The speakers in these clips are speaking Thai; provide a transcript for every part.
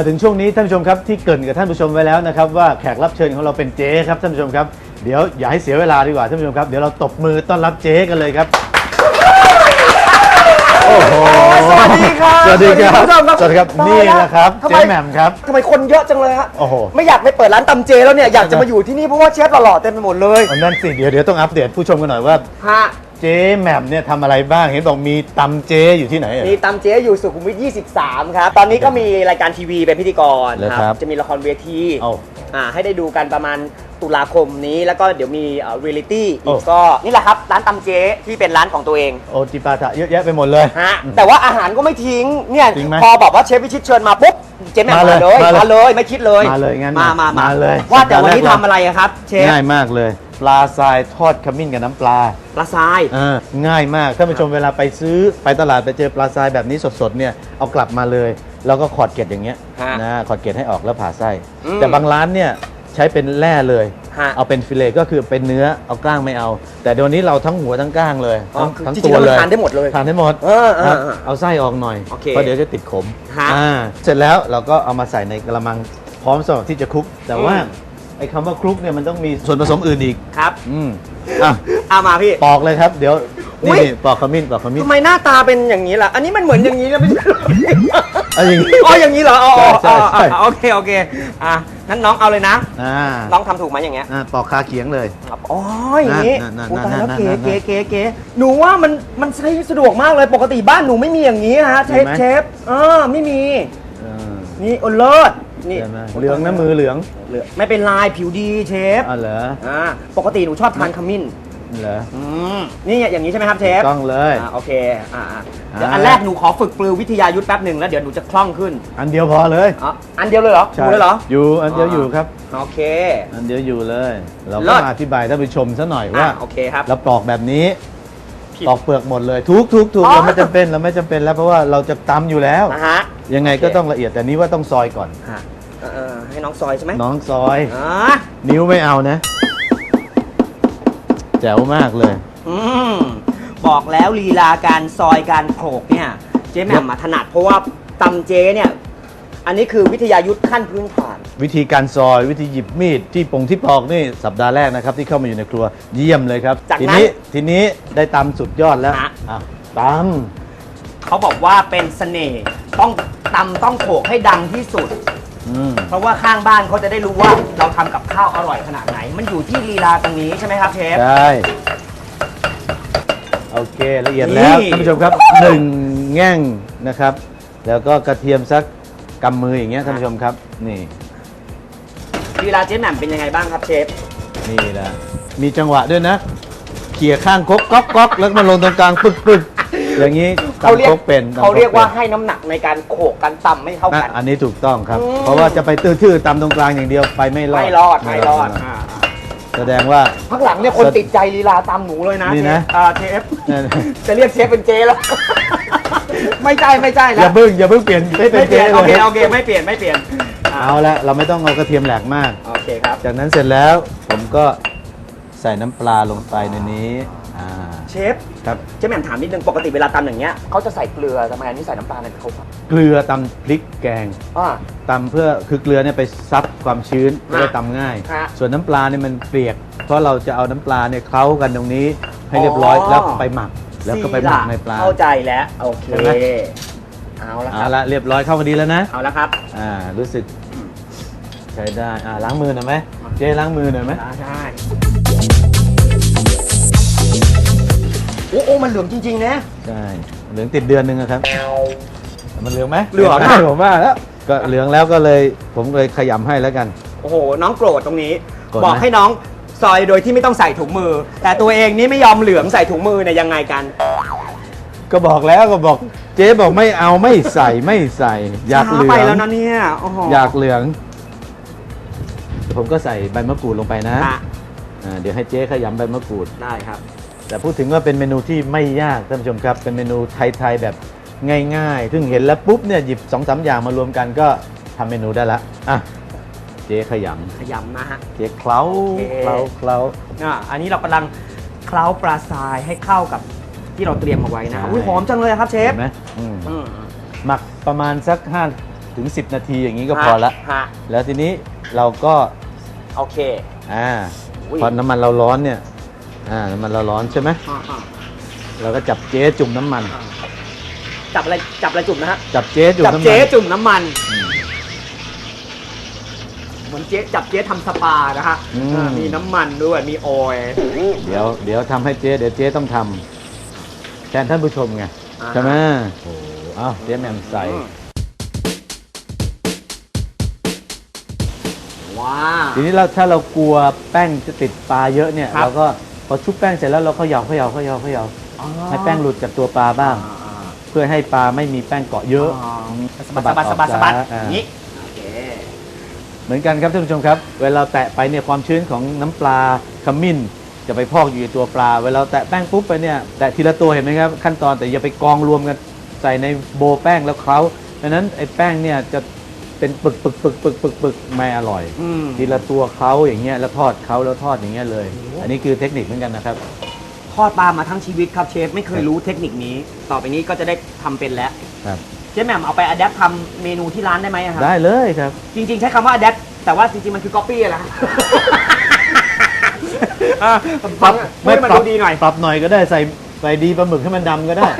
มาถึงช่วงนี้ท่านผู้ชมครับที่เกรินกับท่านผู้ชมไว้แล้วนะครับว่าแขกรับเชิญของเราเป็นเจ๊ครับท่านผู้ชมครับเดี๋ยวอย่าให้เสียเวลาดีกว่าท่านผู้ชมครับเดี๋ยวเราตบมือต้อนรับเจ๊กันเลยครับ โอ้โหสวัสดีครับสวัสดีครับ สวัสดีครับสวัสดีครับตายนี่แล้วแหละครับทำไมเจ๊แหม่มครับ ทำไมคนเยอะจังเลยฮะโอ้โห ไม่อยากไปเปิดร้านตำเจแล้วเนี่ยอยากจะมาอยู่ที่นี่เพราะว่าเชฟหล่อๆเต็มไปหมดเลยเอานั่นสิเดี๋ยวเดี๋ยวต้องอัปเดตผู้ชมกันหน่อยว่า ฮะ เจ๊แหม่มเนี่ยทำอะไรบ้าง เห็นบอกมีตำเจ๊อยู่ที่ไหนเอ่ยนี่ตำเจอยู่สุขุมวิท 23 ครับ ตอนนี้ก็มีรายการทีวีเป็นพิธีกรเหรอครับ จะมีละครเวทีเอาอ่าให้ได้ดูกันประมาณตุลาคมนี้ แล้วก็เดี๋ยวมีเอ่อเรียลิตี้โอ้อีกก็นี่แหละครับ ร้านตำเจที่เป็นร้านของตัวเอง โอจิปาถะเยอะแยะไปหมดเลย ฮะแต่ว่าอาหารก็ไม่ทิ้งเนี่ยจริงไหมพอบอกว่าเชฟวิชิตเชิญมาปุ๊บเจ๊แหม่มมามาเลเลยยมาเลยมาเลยไม่คิดเลยมาเลยงั้นมามามาเลยว่าแต่วันนี้สัปดาห์แรกทำอะไรอะครับ เชฟง่ายมากเลย ปลาทรายทอดขมิ้นกับน้ำปลาปลาทราย อ่าง่ายมากท่านผู้ชมเวลาไปซื้อไปตลาดไปเจอปลาทรายแบบนี้สดๆเนี่ยเอากลับมาเลย แล้วก็ขอดเกล็ดอย่างเงี้ยฮะนะขอดเกล็ดให้ออกแล้วผ่าไส้อืมแต่บางร้านเนี่ยใช้เป็นแร่เลย ฮะ เอาเป็นฟิเลต์ก็คือเป็นเนื้อเอากล้างไม่เอา แต่เดี๋ยวนี้เราทั้งหัวทั้งก้างเลยอ๋อทั้งคือทั้งจริงๆตัวแล้วมันเลยทานได้หมดเลยทานได้หมดเออเออครับเออเอาไส้ออกหน่อยโอเคเพราะเดี๋ยวจะติดขมฮะอ่าเสร็จแล้วเราก็เอามาใส่ในกระมังพร้อมสำหรับที่จะคลุก แต่ว่าอืม ไอ้คำว่าคลุกเนี่ยมันต้องมีส่วนผสมอื่นอีก ครับอืมอะเอามาพี่ ปอกเลยครับ เดี๋ยวอุ๊นี่ยนี่ปอกขมิ้นปอกขมิ้นทำไมหน้าตาเป็นอย่างนี้ล่ะ อันนี้มันเหมือนอย่างนี้นะไม่ใช่เอาอย่างนี้ อ๋ออย่างนี้เหรออ๋ออ๋อใช่ใช่ อ๋อโอเคโอเคอะงั้นน้องเอาเลยนะ อ่าน้องทำถูกไหมอย่างเงี้ยอ่าปอกคาเขียงเลยครับอ๋ออย่างนี้นั่นนั่นอุ๊ยตายแล้วนั่นเก๋นั่นเก๋เก๋เก๋หนูว่ามันมันใช้สะดวกมากเลยปกติบ้านหนูไม่มีอย่างนี้ฮะเชฟมีไหม เชฟเออไม่มี เออนี่โอเลิศ นี่ใช่ไหมเหลืองนะมือเหลืองเหลืองไม่เป็นลายผิวดีเชฟอ๋อเหรออ่าปกติหนูชอบทานขมิ้นเหรออืมนี่อย่างนี้ใช่ไหมครับเชฟต้องเลยอ่าโอเคอ่าอ่าเดี๋ยวอ่าอันแรกหนูขอฝึกปลือวิทยายุทธแป๊บหนึ่งแล้วเดี๋ยวหนูจะคล่องขึ้น อันเดียวพอเลยอ๋ออันเดียวเลยเหรอใช่ดูเลยเหรออยู่อันเดียวอยู่ครับโอเค อันเดียวอยู่เลย เราเลิก็ศมาอธิบายท่านผู้ชมซะหน่อยอ่าว่าโอเคครับเราปอกแบบนี้ผิดปอกเปลือกหมดเลยทุกทุกทุกอ๋อเราไม่จำเป็นเราไม่จำเป็นแล้วเพราะว่าเราจะตำอยู่แล้วนะฮะยังไงก็โอเคต้องละเอียดแต่นี้ว่าต้องซอยก่อนอะ เออเออให้น้องซอยใช่ไหมน้องซอยอ่านิ้วไม่เอานะ แจ๋วมากเลย อืมบอกแล้วลีลาการซอยการโขลกเนี่ย เจ๊แหม่มมาถนัดเพราะว่าตำเจ๊เนี่ย อันนี้คือวิทยายุทธขั้นพื้นฐาน วิธีการซอยวิธีหยิบมีดที่ปงที่ปอกนี่สัปดาห์แรกนะครับ ที่เข้ามาอยู่ในครัวเยี่ยมเลยครับ จากทีนั้นนี้ทีนี้ได้ตำสุดยอดแล้วฮะ อะตเขาบอกว่าเป็นเสน่ห์ต้องตำต้องโขลกให้ดังที่สุดำอืม เพราะว่าข้างบ้านเขาจะได้รู้ว่าเราทำกับข้าวอร่อยขนาดไหน มันอยู่ที่ลีลาตรงนี้ใช่ไหมครับเชฟ ใช่โอเคละเอียดแล้วนี่ ท่านผู้ชมครับหนึ่งแง่งนะครับ แล้วก็กระเทียมสักกำมืออย่างเงี้ยท่านผู้ชมครับ นี่ลีลาเจ๊แหม่มเป็นยังไงบ้างครับเชฟ นี่แหละมีจังหวะด้วยนะเขี่ยข้างครกก๊อกก๊อกแล้วมาลงตรงกลางปึ๊กปึ๊กอย่างนี้ เขาเรียตำคกรกเป็นตำคเขาเรียกว่าป็นให้น้ำหนักในการโขลกการตำไม่เท่าอะกัน อันนี้ถูกต้องครับอืมเพราะว่าจะไปตื้อๆตำตรงกลางอย่างเดียวไปไม่รอด ไม่รอดไม่รอดอ่าแสดงว่าพักหลังเนี่ยคนติดใจลีลาตำหนูเลยนะนี่เชนะฟอ่าเชฟเนี่ยจะเรียกเชฟเป็นเจแล้ว ไม่ใช่ไม่ใช่อแล้ย่าวเพิ่งอย่าเพิ่งเปลี่ยนไม่เป็นไม่เปเจ๊ลี่ยนเลโอเคยโอเคไม่เปลี่ยนไม่เปลี่ยนอ่าเอาละเราไม่ต้องเอากระเทียมแหลกมากโอเคครับจากนั้นเสร็จแล้วผมก็ใส่น้ำปลาลงไปในนี้อ่า เชฟครับเจ๊แหม่มถามนิดนึงปกติเวลาตำอย่างเงี้ยเขาจะใส่เกลือทำไมอันนี้ใส่น้ำตาลในเขาครับเกลือตำพริกแกงอ่า ตำเพื่อคือเกลือเนี่ยไปซับความชื้นจะได้ตำง่าย ฮะส่วนน้ำปลาเนี่ยมันเปียก เพราะเราจะเอาน้ำปลาเนี่ยเคล้ากันตรงนี้ให้เรียบร้อยอ๋อ แล้วไปหมักแล้วก็ไปหมักในปลา เข้าใจแล้วโอเคเห็นไหม เอาละคเอารับละเรียบร้อยเข้ามาดีแล้วนะเอาละครับอ่ารู้สึกใช้ได้อ่าล้างมือหน่อยไหมเจ๊ล้างมือหน่อยไหม ได้ โอ้โอ้มันเหลืองจริงๆนะ ใช่เหลืองติดเดือนหนึ่งอะครับมันเหลืองไหมเหลืองใช่ผมว่าแล้วก็เหลืองแล้วก็เลยผมเลยขยำให้แล้วกัน โอ้โห น้องโกรธตรงนี้ โกรธไหม บอกให้น้องซอยโดยที่ไม่ต้องใส่ถุงมือ แต่ตัวเองนี่ไม่ยอมเหลืองใส่ถุงมือเนี่ยยังไงกัน ก็บอกแล้วก็บอก เจ๊บอกไม่เอาไม่ใส่ไม่ใส่ อยากเหลืช้องไปแล้วนะเนี่ยโอ้โหอยากเหลืองผมก็ใส่ใบมะกรูดลงไปนะอะอ่าเดี๋ยวให้เจ๊ขยำใบมะกรูด ได้ครับ แต่พูดถึงว่าเป็นเมนูที่ไม่ยากท่านผู้ชมครับ เป็นเมนูไทยๆแบบง่ายๆ ซึ่งเห็นแล้วปุ๊บเนี่ยหยิบสองสามอย่างมารวมกันก็ทำเมนูได้ละอะเจ๊ขยขยำนะฮะำเจ๊เคล้าโอเค เคล้าเคล้า อะอันนี้เรากำลังเคล้าปลาทรายให้เข้ากับที่เราเตรียมเอาไว้นะครับอุ้ยหอมจังเลยครับเชฟเห็นไหมอืมอืมหมักประมาณสักห้าถึง10 นาทีอย่างนี้ก็พอละ ฮะแล้วทีนี้เราก็ โอเคอ่าอุ้ยพอน้ำมันเราร้อนเนี่ย อ่าน้ำมันเราร้อนใช่ไหมอ่าอ่าเราก็จับเจ๊จุ่มน้ำมันอ่าจับอะไรจับอะไรจุ่มนะฮะจับเจ๊จุ่มจับน้ำมันเจ๊จุ่มน้ำมันอืมเหมือนเจ๊จับเจ๊ทำสปานะฮะอืมอ่ามีน้ำมันด้วยมีออยล์ เดี๋ยวเดี๋ยวทำให้เจ๊เดี๋ยวเจ๊ต้องทำแทนท่านผู้ชมไงอ่า ใช่ไหมโอ้เอ้าเจ๊แหม่มใส่ว้าทีนี้เราถ้าเรากลัวแป้งจะติดปลาเยอะเนี่ยครับ เราก็ พอชุบแป้งเสร็จแล้วเราก็เหยาเขย่าเขย่าเขย่าให้แป้งหลุดจากตัวปลาบ้าง เพื่อให้ปลาไม่มีแป้งเกาะเยอะสะบัดสะบัดสะบัดสะบัดอ่าอย่างนี้โอเคเหมือนกันครับท่านผู้ชมครับ เวลาแตะไปเนี่ยความชื้นของน้ำปลาขมิ้น จะไปพอกอยู่ในตัวปลา เวลาแตะแป้งปุ๊บไปเนี่ยแตะทีละตัวเห็นไหมครับขั้นตอนแต่อย่าไปกองรวมกันใส่ในโบแป้งแล้วเคล้าดังนั้นไอ้แป้งเนี่ยจะ เป็นปึกปึกปึกปึกปึกปึกไม่อร่อย อืม ทีละตัวเขาอย่างเงี้ยแล้วทอดเขาแล้วทอดอย่างเงี้ยเลย อันนี้คือเทคนิคเหมือนกันนะครับ ทอดปลามาทั้งชีวิตครับเชฟไม่เคยรู้เทคนิคนี้ ต่อไปนี้ก็จะได้ทำเป็นแล้ว ครับเจ๊แหม่มเอาไปอัดแอปทำเมนูที่ร้านได้ไหมอะครับ ได้เลยครับ จริง ๆ ใช้คำว่าอัดแอปแต่ว่าจริง ๆ มันคือก๊อปปี้แหละปรับให้มันปรัดูดีหน่อย ปรับหน่อยก็ได้ใส่ใส่ดีปลาหมึกให้มันดำก็ได้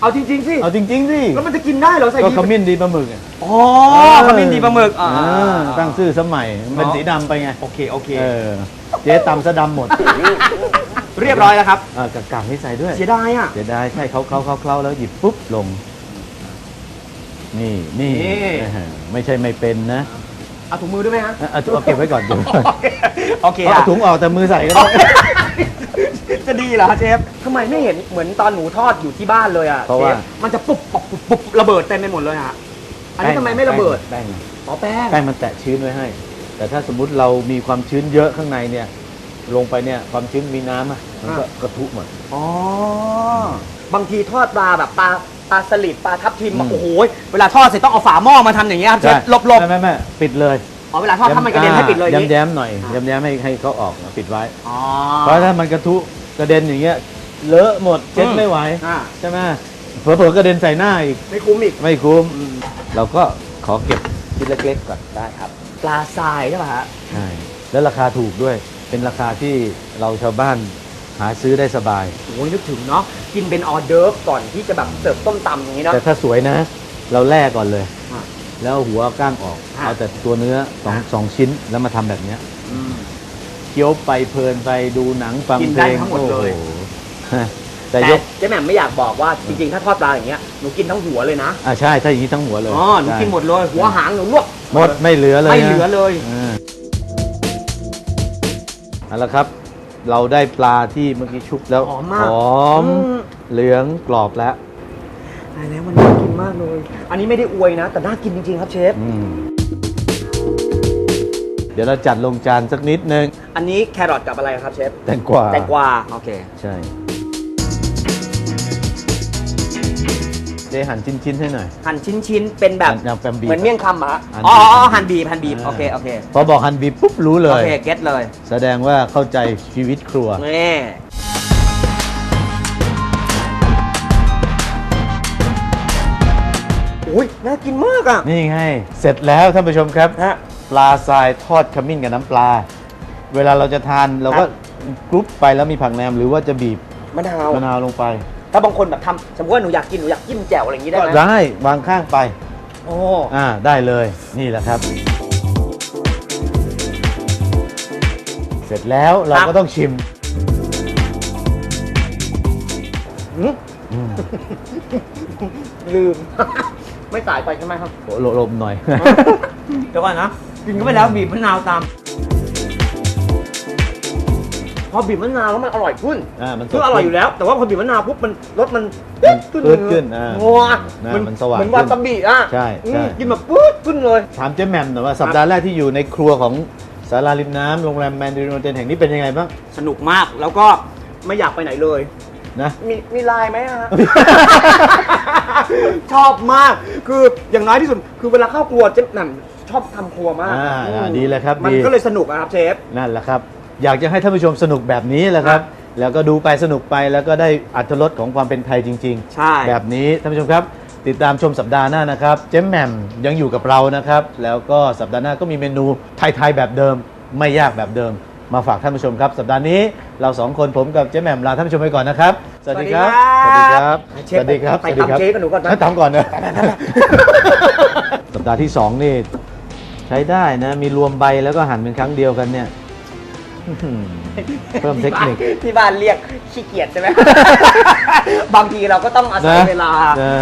เอาจริงๆสิ เอาจริงๆสิแล้วมันจะกินได้เหรอใส่ก็ดีขมิ้นดีปลาหมึกอะอ๋อขมิ้นดีปลาหมึกอ่าเออตั้งชื่อสมัยมันเป็นสีดำไปไงโอเคโอเค เออเจ๊ตำซะดำหมดเรียบร้อยแล้วครับอ่ากากกากนี่ใส่ด้วยเสียดายอะ เสียดายใช่เขาเขาเขาเขาแล้วหยิบปุ๊บลง นี่นี่นี่เออไม่ใช่ไม่เป็นนะเอาถุงมือด้วยไหมฮะ เอาเอาเอาเก็บไว้ก่อนเดี๋ยวโอเคเอาอะถุงออกแต่มือใส่ก็ได้ จะดีเหรอเชฟทำไมไม่เห็นเหมือนตอนหนูทอดอยู่ที่บ้านเลยอะเพราะว่า ชฟมันจะปุบปุบปุบปุบระเบิดเต็มไปหมดเลยฮะอันนี้ทำไมไม่ระเบิดแป้งอ๋อแป้งแป้งมันแตะชื้นไว้ให้ แต่ถ้าสมมุติเรามีความชื้นเยอะข้างในเนี่ย ลงไปเนี่ยความชื้นมีน้ำอะมันก็กระทุหมด อ๋อบางทีทอดปลาแบบปลาปลาสลิดปลาทับทิมอืม โอ้โหเวลาทอดเสร็จต้องเอาฝาหม้อมาทำอย่างเงี้ยครับเชฟหลบหลบไม่ไม่ไม่ปิดเลยอ๋อเวลาทอดถ้ามันกระเด็นให้ปิดเลยอย่างย้ำงี้แย้มๆหน่อยอ่า ย้ำแย้มๆให้ให้เขาออกปิดไว้ อ๋อเพราะถ้ามันกระทุ กระเด็นอย่างเงี้ยเลอะหมดเช็ดอืมไม่ไหวอ่า ใช่ไหมเผลอๆกระเด็นใส่หน้าอีกไม่คุ้มอีก ไม่คุ้ม เราก็ขอเก็บชิ้นเล็กๆก่อนได้ครับ ปลาทรายใช่ป่ะฮะ ใช่แล้วราคาถูกด้วย เป็นราคาที่เราชาวบ้านหาซื้อได้สบาย โอ้ยนึกถึงเนาะกินเป็นออเดิร์ฟก่อนที่จะแบบเสิร์ฟต้มตำอย่างนี้เนาะ แต่ถ้าสวยนะ เราแล่ก่อนเลย อะแล้วเอาหัวก้างออก อะเอาแต่ตัวเนื้อสองอะ สองชิ้นแล้วมาทำแบบเนี้ยอืมเคี้ยวไปเพลินไปดูหนังฟังกินเพได้ลงทั้งหมดเลย โอ้โหแต่แต่ยกเจ๊แหม่มไม่อยากบอกว่าจริงๆ ถ้าทอดปลาอย่างเงี้ยหนูกินทั้งหัวเลยนะอ่าใช่ถ้าอย่างนี้ทั้งหัวเลยอ๋อหนูใช่กินหมดเลย หัวหางหนูลวกหมดไม่เหลือเลยไม่เหลือเลย อ่าเอาละครับ เราได้ปลาที่เมื่อกี้ชุบแล้วหอมมากหอม อืม เหลืองกรอบแล้วตายแล้วมันน่ากินมากเลย อันนี้ไม่ได้อวยนะ แต่น่ากินจริงๆครับเชฟ อืมเดี๋ยวเราจัดลงจานสักนิดนึง อันนี้แครอทกับอะไรครับเชฟ แตงกวาแตงกวา โอเค ใช่เจ๊หั่นชิ้นๆให้หน่อย หั่นชิ้นๆ เป็นแบบหั่นแบบบีบเหมือนเมี่ยงคำอะฮะหั่นอ๋อบีบอ๋อหั่นบีบหั่นบีบโอเค โอเค พอบอกหั่นบีบปุ๊บรู้เลโอย เค เก็ตเลย แสดงว่าเข้าใจชีวิตครัว นี่ อุ้ยน่ากินมากอะ นี่ไง เสร็จแล้วท่านผู้ชมครับ ฮะ ปลาทรายทอดขมิ้นกับน้ำปลา เวลาเราจะทานเราก็กรุ๊ปไปแล้วมีผักแหนมหรือว่าจะบีบมะนาวมะนาวลงไป ถ้าบางคนแบบทำสมมติว่าหนูอยากกินหนูอยากจิ้มแจ่วอะไรอย่างนี้ได้ก็ไหมได้วางข้างไปโอ้อ่าได้เลยนี่แหละครับ เสร็จแล้วเราก็ต้องชิมหืมอืมลืม ไม่สายไปใช่ไหมครับหลบหลบหน่อย เดี๋ยวก่อนนะ กินก็ไปแล้วบีบมะนาวตาม พอบีบมะนาวแล้วมันอร่อยขึ้นอ่ามันสดคืออร่อยอยู่แล้ว แต่ว่าพอบีบมะนาวปุ๊บมันรสมันมันขึ้นปื๊ดขึ้นอ่าโอ้ยนะเหมือนมันสว่างเหมือนวาซาบิอะใช่ใช่ อืมกินแบบปื๊ดขึ้นเลย ถามเจ๊แหม่มหน่อยว่าสัปดาห์แรกที่อยู่ในครัวของสาราริมน้ำโรงแรมแมนดารินโอเทนแห่งนี้เป็นยังไงบ้างสนุกมากแล้วก็ไม่อยากไปไหนเลย นะ มีมีไลน์ไหมฮะ ชอบมาก คืออย่างน้อยที่สุด คือเวลาเข้าครัวเจ๊หนั่น ชอบทำครัวมากอ่าอืมอ่าดีเลยครับมันดี ก็เลยสนุกอะครับเชฟ นั่นแหละครับ อยากจะให้ท่านผู้ชมสนุกแบบนี้แหละครับ แล้วก็ดูไปสนุกไปแล้วก็ได้อัตรสของความเป็นไทยจริงใช่ๆแบบนี้ท่านผู้ชมครับ ติดตามชมสัปดาห์หน้านะครับ เจ๊แหม่มยังอยู่กับเรานะครับ แล้วก็สัปดาห์หน้าก็มีเมนูไทยๆแบบเดิม ไม่ยากแบบเดิม มาฝากท่านผู้ชมครับ สัปดาห์นี้เราสองคนผมกับเจ๊แหม่มลาท่านผู้ชมไปก่อนนะครับสวัสดีครับสวัสดีครับสวัสดีครับไปสวัสดีครับทำเค้กกับหนูก่อนนะ ให้ทำก่อนนะ สัปดาห์ที่สองนี่ ใช้ได้นะ มีรวมใบแล้วก็หั่นเป็นครั้งเดียวกันเนี่ยอื้อหือเพิ่มเทคนิค ที่บ้านเรียกขี้เกียจใช่ไหม บางทีเราก็ต้องอาศัยนะเวลา นะ